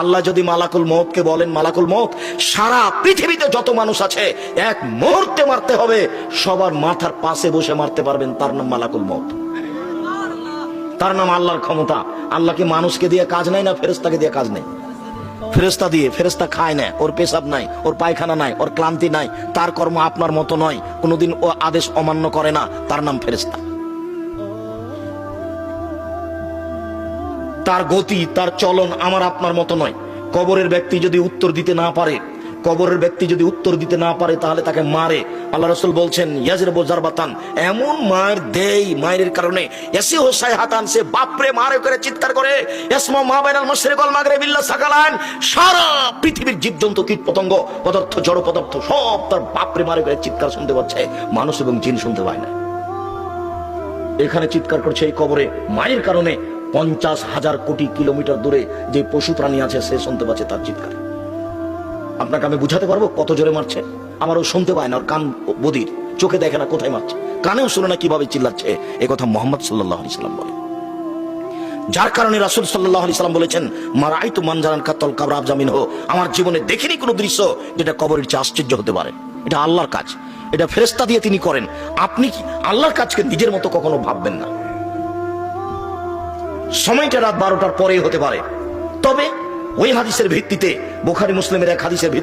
আল্লাহ যদি মালাকুল মৌতকে বলেন, মালাকুল মৌত সারা পৃথিবীতে যত মানুষ আছে, এক মুহূর্তে মারতে হবে। সবার মাথার পাশে বসে মারতে পারবেন। তার নাম মালাকুল মৌত তার নাম আল্লাহর ক্ষমতা। আল্লাহকে মানুষকে দিয়ে কাজ নাই না ফেরেস্তাকে দিয়ে কাজ নেই? ফেরেস্তা দিয়ে ফেরেস্তা খায় না। ওর পেশাব নাই, ওর পায়খানা নাই, ওর ক্লান্তি নাই। তার কর্ম আপনার মতো নয়। কোনোদিন ও আদেশ অমান্য করে না। তার নাম ফেরেস্তা তার গতি, তার চলন আমার আপনার মতো নয়। কবরের ব্যক্তি যদি উত্তর দিতে না পারে, কবরের ব্যক্তি যদি উত্তর দিতে না পারে, তাহলে তাকে মারে। আল্লাহ রসুল বলছেন ইয়াজের বোজার বাতান এমন মায়ের দেই, মায়ের কারণে এসে হোসাই হাতান সে বাপরে মারে করে চিৎকার করে এসমা মা বাইনাল মশরিকল মাগরে বিল্লাহ সাকালান, সারা পৃথিবীর জীবজন্তু কীট পতঙ্গ পদার্থ, জড় পদার্থ, সব তার বাপরে মারে করে চিৎকার শুনতে পাচ্ছে। মানুষ এবং জিন শুনতে পায় না। এখানে চিৎকার করছে এই কবরে মায়ের কারণে পঞ্চাশ হাজার কোটি কিলোমিটার দূরে যে পশু প্রাণী আছে, সে শুনতে পাচ্ছে তার চিৎকার। আপনাকে আমি বুঝাতে পারব কত জোরে মারছে? আমারও শুনতে পায় না, ওর কান বদির, চোখে দেখে না কোথায় মারছে। কানেও শুনে না কীভাবে চিল্লাচ্ছে, এ কথা মোহাম্মদ সাল্লাহ আলি সাল্লাম বলে যার কারণে রাসুল সাল্লাহ আলি সাল্লাম বলেছেন মারাই তো মানজারান কাতল কাবরাব জামিন হো আমার জীবনে দেখিনি কোনো দৃশ্য যেটা কবরের চেয়ে আশ্চর্য হতে পারে। এটা আল্লাহর কাজ। এটা ফেরেস্তা দিয়ে তিনি করেন। আপনি কি আল্লাহর কাজকে নিজের মতো কখনো ভাববেন না? সময়টা রাত বারোটার পরেই হতে পারে। তবে ওই হাদিসের ভিত্তিতে, বোখারি, মুসলিমের এক হাদিসের ভিত্তিতে